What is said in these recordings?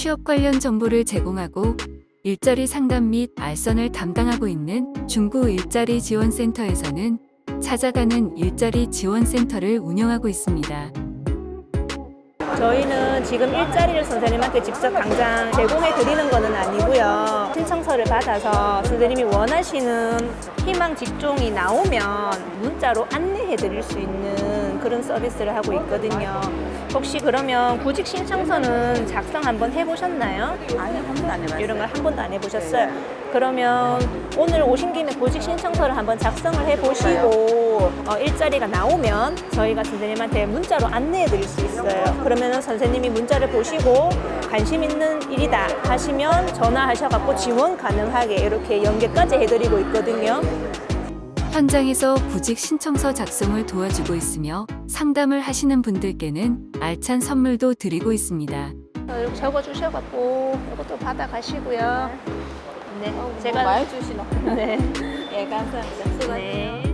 취업 관련 정보를 제공하고 일자리 상담 및 알선을 담당하고 있는 중구 일자리 지원센터에서는 찾아가는 일자리 지원센터를 운영하고 있습니다. 저희는 지금 일자리를 선생님한테 직접 당장 제공해 드리는 거는 아니고요. 신청서를 받아서 선생님이 원하시는 희망 직종이 나오면 문자로 안내해 드릴 수 있는 그런 서비스를 하고 있거든요. 혹시 그러면 구직 신청서는 작성 한번 해보셨나요? 아니 한 번도 안 해봤어요. 이런 걸 한 번도 안 해보셨어요? 그러면 오늘 오신 김에 구직 신청서를 한번 작성을 해보시고 어, 일자리가 나오면 저희가 선생님한테 문자로 안내해 드릴 수 있어요. 그러면 선생님이 문자를 보시고 관심 있는 일이다 하시면 전화하셔갖고 지원 가능하게 이렇게 연계까지 해드리고 있거든요. 현장에서 구직 신청서 작성을 도와주고 있으며 상담을 하시는 분들께는 알찬 선물도 드리고 있습니다. 어, 이렇게 적어주셔갖고 이것도 받아가시고요. 네, 제가 많이 주시노. 네. 예 감사합니다. 네.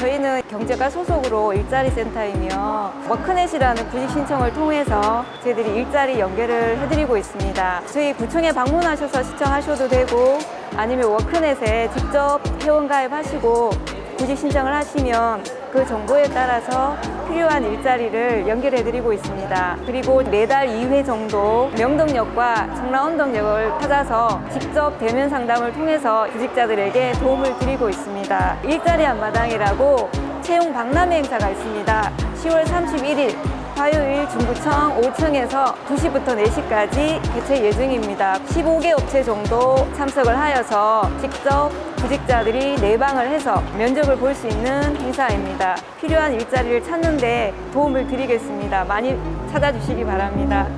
저희는 경제가 소속으로 일자리 센터이며 워크넷이라는 구직 신청을 통해서 저희들이 일자리 연결을 해드리고 있습니다. 저희 구청에 방문하셔서 신청하셔도 되고 아니면 워크넷에 직접 회원 가입하시고 구직 신청을 하시면 그 정보에 따라서 필요한 일자리를 연결해드리고 있습니다. 그리고 매달 2회 정도 명동역과 청라운동역을 찾아서 직접 대면 상담을 통해서 구직자들에게 도움을 드리고 있습니다. 일자리 한마당이라고 채용 박람회 행사가 있습니다. 10월 31일 화요일 중구청 5층에서 2시부터 4시까지 개최 예정입니다. 15개 업체 정도 참석을 하여서 직접 구직자들이 내방을 해서 면접을 볼 수 있는 행사입니다. 필요한 일자리를 찾는데 도움을 드리겠습니다. 많이 찾아주시기 바랍니다.